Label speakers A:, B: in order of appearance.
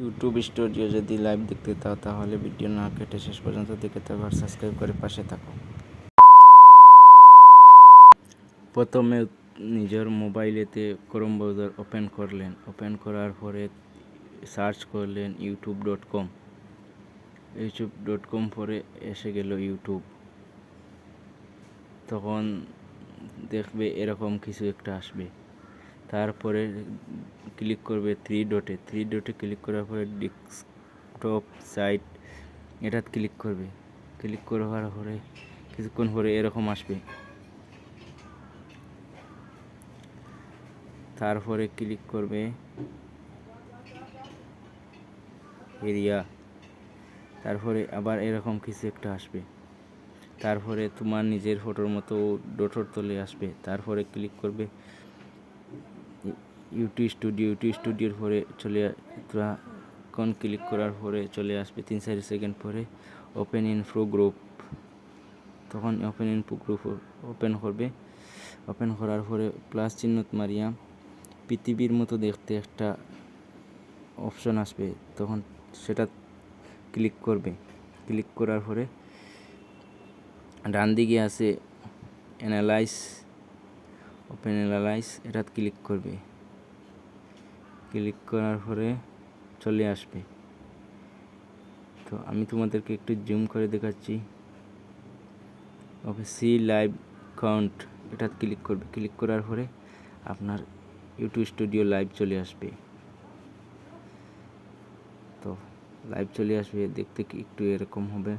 A: YouTube studio যদি live দেখতে চাও, তাহলে ভিডিও না কেটে শেষ পর্যন্ত দেখে থাকো আর সাবস্ক্রাইব করে পাশে থাকো। প্রথমে নিজের মোবাইলেতে ক্রোম ব্রাউজার ওপেন করলেন। ওপেন করার পরে সার্চ করলেন YouTube dot com YouTube dot com পরে এসে গেল ইউটিউব তখন দেখবে এরকম কিছু একটা আসবে। তারপরে ক্লিক করবে থ্রি ডটে থ্রি ডটে ক্লিক করার পরে ডেস্কটপ সাইট এটা ক্লিক করবে। ক্লিক করার পরে কিছুক্ষণ পরে এরকম আসবে। তারপরে ক্লিক করবে এরিয়া তারপরে আবার এরকম কিছু একটা আসবে। তারপরে তোমার নিজের ফটোর মতো ডটর তলে আসবে। তারপরে ক্লিক করবে ইউটিউব স্টুডিও ইউটিউব স্টুডিওর পরে চলে কোন ক্লিক করার পরে চলে আসবে তিন চার সেকেন্ড পরে ওপেন ইন প্রো গ্রুপ তখন open in pro group open করবে। ওপেন করার পরে প্লাস চিহ্ন মারিয়া পৃথিবীর মতো দেখতে একটা অপশন আসবে। তখন সেটা ক্লিক করবে। ক্লিক করার পরে ডান দিকে আছে অ্যানালাইজ ওপেন অ্যানালাইজ এটা ক্লিক করবে। ক্লিক করার পরে চলে আসবে। তো আমি তোমাদেরকে একটু জুম করে দেখাচ্ছি। ওকে সি লাইভ কাউন্ট এটা ক্লিক করবে। ক্লিক করার পরে আপনার ইউটিউব স্টুডিও লাইভ চলে আসবে। তো লাইভ চলে আসবে, দেখতে কি একটু এরকম হবে।